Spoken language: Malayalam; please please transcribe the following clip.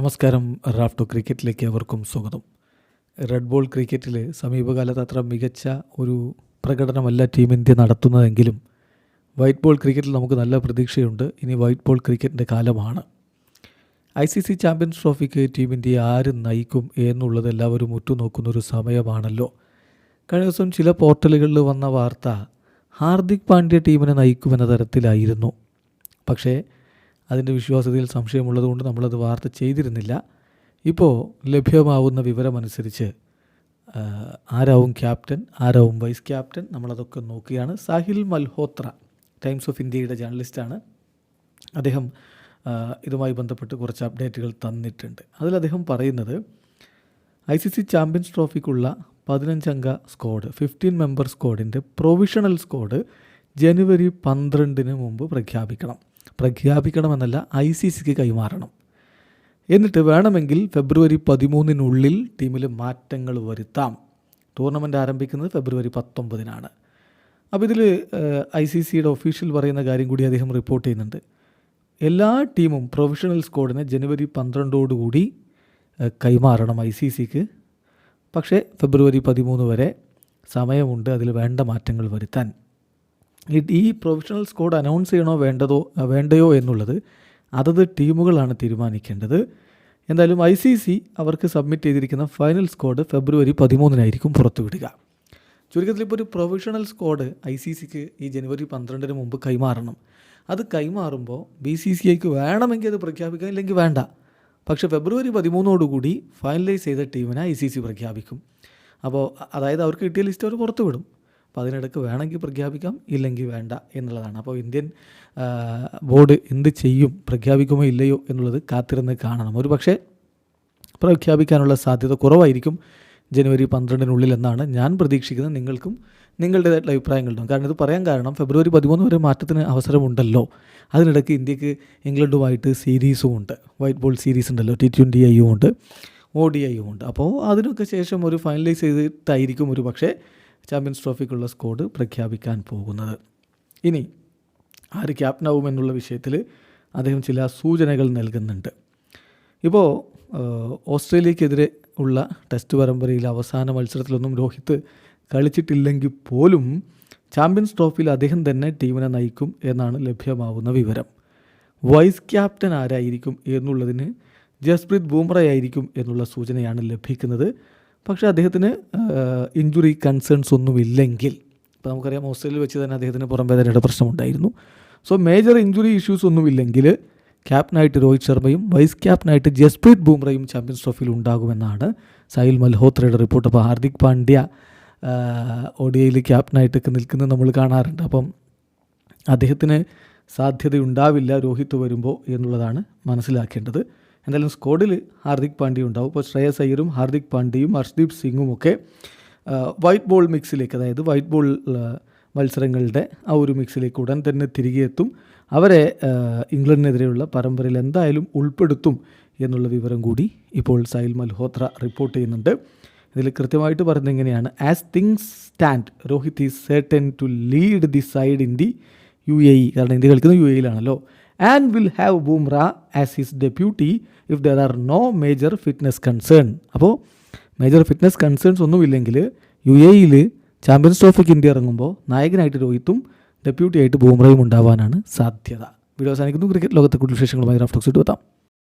നമസ്കാരം റാഫ്റ്റോ ക്രിക്കറ്റിലേക്ക് അവർക്കും സ്വാഗതം. റെഡ് ബോൾ ക്രിക്കറ്റിൽ സമീപകാലത്ത് അത്ര മികച്ച ഒരു പ്രകടനമല്ല ടീം ഇന്ത്യ നടത്തുന്നതെങ്കിലും വൈറ്റ് ബോൾ ക്രിക്കറ്റിൽ നമുക്ക് നല്ല പ്രതീക്ഷയുണ്ട്. ഇനി വൈറ്റ് ബോൾ ക്രിക്കറ്റിന്റെ കാലമാണ്. ഐ സി സി ചാമ്പ്യൻസ് ട്രോഫിക്ക് ടീം ഇന്ത്യ ആര് നയിക്കും എന്നുള്ളത് എല്ലാവരും ഉറ്റുനോക്കുന്ന ഒരു സമയമാണല്ലോ. കഴിഞ്ഞ ദിവസം ചില പോർട്ടലുകളിൽ വന്ന വാർത്ത ഹാർദിക് പാണ്ഡ്യ ടീമിനെ നയിക്കുമെന്ന തരത്തിലായിരുന്നു. പക്ഷേ അതിന്റെ വിശ്വാസ്യതയിൽ സംശയമുള്ളതുകൊണ്ട് നമ്മളത് വാർത്ത ചെയ്തിരുന്നില്ല. ഇപ്പോൾ ലഭ്യമാവുന്ന വിവരമനുസരിച്ച് ആരാവും ക്യാപ്റ്റൻ ആരാവും വൈസ് ക്യാപ്റ്റൻ നമ്മളതൊക്കെ നോക്കുകയാണ്. സാഹിൽ മൽഹോത്ര ടൈംസ് ഓഫ് ഇന്ത്യയുടെ ജേർണലിസ്റ്റാണ്. അദ്ദേഹം ഇതുമായി ബന്ധപ്പെട്ട് കുറച്ച് അപ്ഡേറ്റുകൾ തന്നിട്ടുണ്ട്. അതിൽ അദ്ദേഹം പറയുന്നത് ഐ സി സി ചാമ്പ്യൻസ് ട്രോഫിക്കുള്ള പതിനഞ്ചംഗ സ്ക്വാഡ് ഫിഫ്റ്റീൻ മെമ്പർ സ്ക്വാഡിന്റെ പ്രൊവിഷണൽ സ്ക്വാഡ് ജനുവരി പന്ത്രണ്ടിന് മുമ്പ് പ്രഖ്യാപിക്കണം. പ്രഖ്യാപിക്കണമെന്നല്ല ഐ സി സിക്ക് കൈമാറണം. എന്നിട്ട് വേണമെങ്കിൽ ഫെബ്രുവരി പതിമൂന്നിനുള്ളിൽ ടീമിൽ മാറ്റങ്ങൾ വരുത്താം. ടൂർണമെന്റ് ആരംഭിക്കുന്നത് ഫെബ്രുവരി പത്തൊമ്പതിനാണ്. അപ്പോൾ ഇതിൽ ഐ സി സിയുടെ ഒഫീഷ്യൽ പറയുന്ന കാര്യം കൂടി അദ്ദേഹം റിപ്പോർട്ട് ചെയ്യുന്നുണ്ട്. എല്ലാ ടീമും പ്രൊഫഷണൽ സ്ക്വാഡിനെ ജനുവരി പന്ത്രണ്ടോടുകൂടി കൈമാറണം ഐ സി സിക്ക്. പക്ഷേ ഫെബ്രുവരി പതിമൂന്ന് വരെ സമയമുണ്ട് അതിൽ വേണ്ട മാറ്റങ്ങൾ വരുത്താൻ. ഈ- പ്രൊഫഷണൽ സ്ക്വാഡ് അനൗൺസ് ചെയ്യണോ വേണ്ടതോ വേണ്ടയോ എന്നുള്ളത് അതത് ടീമുകളാണ് തീരുമാനിക്കേണ്ടത്. എന്തായാലും ഐ സി സി അവർക്ക് സബ്മിറ്റ് ചെയ്തിരിക്കുന്ന ഫൈനൽ സ്കോഡ് ഫെബ്രുവരി പതിമൂന്നിനായിരിക്കും പുറത്തുവിടുക. ചുരുക്കത്തിൽ ഇപ്പോൾ ഒരു പ്രൊഫഷണൽ സ്കോഡ് ഐ സി സിക്ക് ഈ ജനുവരി പന്ത്രണ്ടിന് മുമ്പ് കൈമാറണം. അത് കൈമാറുമ്പോൾ ബി സി സി ഐക്ക് വേണമെങ്കിൽ അത് പ്രഖ്യാപിക്കാം ഇല്ലെങ്കിൽ വേണ്ട. പക്ഷേ ഫെബ്രുവരി പതിമൂന്നോടുകൂടി ഫൈനലൈസ് ചെയ്ത ടീമിനെ ഐ സി സി പ്രഖ്യാപിക്കും. അപ്പോൾ അതായത് അവർക്ക് കിട്ടിയ ലിസ്റ്റ് അവർ പുറത്തു വിടും അപ്പോൾ അതിനിടയ്ക്ക് വേണമെങ്കിൽ പ്രഖ്യാപിക്കാം ഇല്ലെങ്കിൽ വേണ്ട എന്നുള്ളതാണ്. അപ്പോൾ ഇന്ത്യൻ ബോർഡ് എന്ത് ചെയ്യും പ്രഖ്യാപിക്കുമോ ഇല്ലയോ എന്നുള്ളത് കാത്തിരുന്ന് കാണണം. ഒരു പക്ഷേ പ്രഖ്യാപിക്കാനുള്ള സാധ്യത കുറവായിരിക്കും ജനുവരി പന്ത്രണ്ടിനുള്ളിൽ എന്നാണ് ഞാൻ പ്രതീക്ഷിക്കുന്നത്. നിങ്ങൾക്കും നിങ്ങളുടേതായിട്ടുള്ള അഭിപ്രായങ്ങളുണ്ടാകും കാരണം ഇത് പറയാൻ കാരണം ഫെബ്രുവരി പതിമൂന്ന് വരെ മാറ്റത്തിന് അവസരമുണ്ടല്ലോ. അതിനിടയ്ക്ക് ഇന്ത്യയ്ക്ക് ഇംഗ്ലണ്ടുമായിട്ട് സീരീസും ഉണ്ട്. വൈറ്റ് ബോൾ സീരീസ് ഉണ്ടല്ലോ. ടി ട്വന്റി ഐയും ഉണ്ട്. ഒ ഡി ഐയും ഉണ്ട്. അപ്പോൾ അതിനൊക്കെ ശേഷം ഒരു ഫൈനലൈസ് ചെയ്തിട്ടായിരിക്കും ഒരു പക്ഷേ ചാമ്പ്യൻസ് ട്രോഫിക്കുള്ള സ്കോഡ് പ്രഖ്യാപിക്കാൻ പോകുന്നത്. ഇനി ആര് ക്യാപ്റ്റനാവും എന്നുള്ള വിഷയത്തിൽ അദ്ദേഹം ചില സൂചനകൾ നൽകുന്നുണ്ട്. ഇപ്പോൾ ഓസ്ട്രേലിയക്കെതിരെ ഉള്ള ടെസ്റ്റ് പരമ്പരയിൽ അവസാന മത്സരത്തിലൊന്നും രോഹിത് കളിച്ചിട്ടില്ലെങ്കിൽ പോലും ചാമ്പ്യൻസ് ട്രോഫിയിൽ അദ്ദേഹം തന്നെ ടീമിനെ നയിക്കും എന്നാണ് ലഭ്യമാവുന്ന വിവരം. വൈസ് ക്യാപ്റ്റൻ ആരായിരിക്കും എന്നുള്ളതിന് ജസ്പ്രീത് ബൂംറയായിരിക്കും എന്നുള്ള സൂചനയാണ് ലഭിക്കുന്നത്. പക്ഷേ അദ്ദേഹത്തിന് ഇഞ്ചുറി കൺസേൺസ് ഒന്നുമില്ലെങ്കിൽ ഇപ്പോൾ നമുക്കറിയാം ഓസ്ട്രേലിയയിൽ വെച്ച് തന്നെ അദ്ദേഹത്തിന് പുറംവേദനയുടെ പ്രശ്നമുണ്ടായിരുന്നു. സോ മേജർ ഇഞ്ചുറി ഇഷ്യൂസ് ഒന്നുമില്ലെങ്കിൽ ക്യാപ്റ്റനായിട്ട് രോഹിത് ശർമ്മയും വൈസ് ക്യാപ്റ്റനായിട്ട് ജസ്പ്രീത് ബൂംറയും ചാമ്പ്യൻസ് ട്രോഫിയിൽ ഉണ്ടാകുമെന്നാണ് സാഹിൽ മൽഹോത്രയുടെ റിപ്പോർട്ട്. അപ്പോൾ ഹാർദിക് പാണ്ഡ്യ ഒ ഡി ഐയിൽ ക്യാപ്റ്റനായിട്ടൊക്കെ നിൽക്കുന്നത് നമ്മൾ കാണാറുണ്ട്. അപ്പം അദ്ദേഹത്തിന് സാധ്യതയുണ്ടാവില്ല രോഹിത് വരുമ്പോൾ എന്നുള്ളതാണ് മനസ്സിലാക്കേണ്ടത്. എന്തായാലും സ്ക്വാഡിൽ ഹാർദിക് പാണ്ഡ്യ ഉണ്ടാവും. ഇപ്പോൾ ശ്രേയസ് അയ്യരും ഹാർദിക് പാണ്ഡ്യയും ഹർഷ്ദീപ് സിംഗും ഒക്കെ വൈറ്റ് ബോൾ മിക്സിലേക്ക് അതായത് വൈറ്റ് ബോൾ മത്സരങ്ങളുടെ ആ ഒരു മിക്സിലേക്ക് ഉടൻ തന്നെ തിരികെ എത്തും. അവരെ ഇംഗ്ലണ്ടിനെതിരെയുള്ള പരമ്പരയിൽ എന്തായാലും ഉൾപ്പെടുത്തും എന്നുള്ള വിവരം കൂടി ഇപ്പോൾ സൈൽ മൽഹോത്ര റിപ്പോർട്ട് ചെയ്യുന്നുണ്ട്. ഇതിൽ കൃത്യമായിട്ട് പറയുന്നത് എങ്ങനെയാണ് as things stand Rohit is certain to lead the side in the U A E കാരണം ഇന്ത്യ കളിക്കുന്നത് യു എയിലാണല്ലോ and will have Bumrah as his deputy if there are no major fitness concern അപ്പോൾ മേജർ ഫിറ്റ്നസ് കൺസേൺസ് ഒന്നുമില്ലെങ്കിൽ യു എയിൽ ചാമ്പ്യൻസ് ട്രോഫിക്ക് ഇന്ത്യ ഇറങ്ങുമ്പോൾ നായകനായിട്ട് രോഹിത്തും ഡെപ്യൂട്ടി ആയിട്ട് ബൂംറയും ഉണ്ടാവാനാണ് സാധ്യത. വീഡിയോ അവസാനിക്കുന്നു. ക്രിക്കറ്റ് ലോകത്തെ കൂടുതൽ വിശേഷങ്ങളുമായി റാഫ്റ്റോക്സ് ഇട്ട് എത്താം.